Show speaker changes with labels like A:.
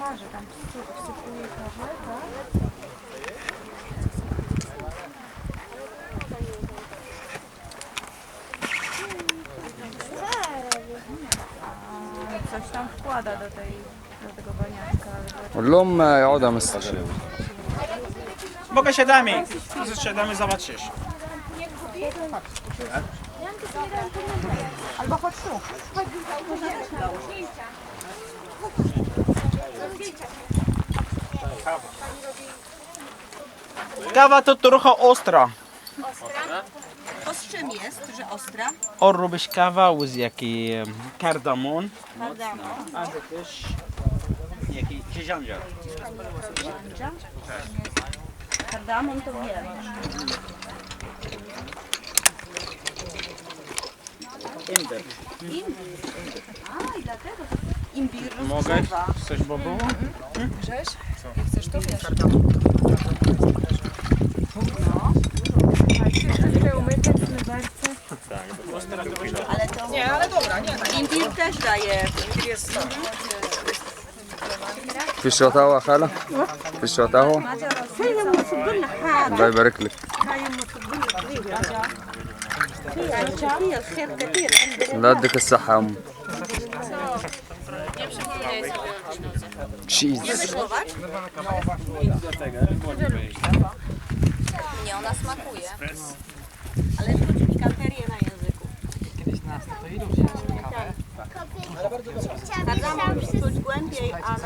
A: parze, tam wsypuje kawę, tak? A, Coś tam wkłada do, tej, do tego baniaczka. ale
B: قول لهم يقعدوا يا مستر
C: Mogę siadamy. Siadamy, zobaczysz.
A: Albo chodź tu.
C: Kawa to trochę ostra.
D: To z czym jest, że ostra?
C: On robisz kawa z jaki em, kardamon. A to też jaki zięża.
D: Kardamon to wiem.
C: Imber.
D: A i dlatego imbir
C: Mogę?
D: rozgrzewa.
C: Coś bo było?
A: Wiesz, to wiesz. No. Wszystkie umyte w zmywarce.
D: Ale to... Nie, ale dobra, nie. Imbir też daje.
B: Imbir jest sok. في الشطاوة خالة في الشطاوة الله يبارك لك الله يديك الصحة يا أمي
D: Cheese. Nie, ona smakuje. Ale chodzi mi kanterię na języku. Kiedyś nas to idą się kawę. Bardzo dobrze. Bardzo głębiej, ale...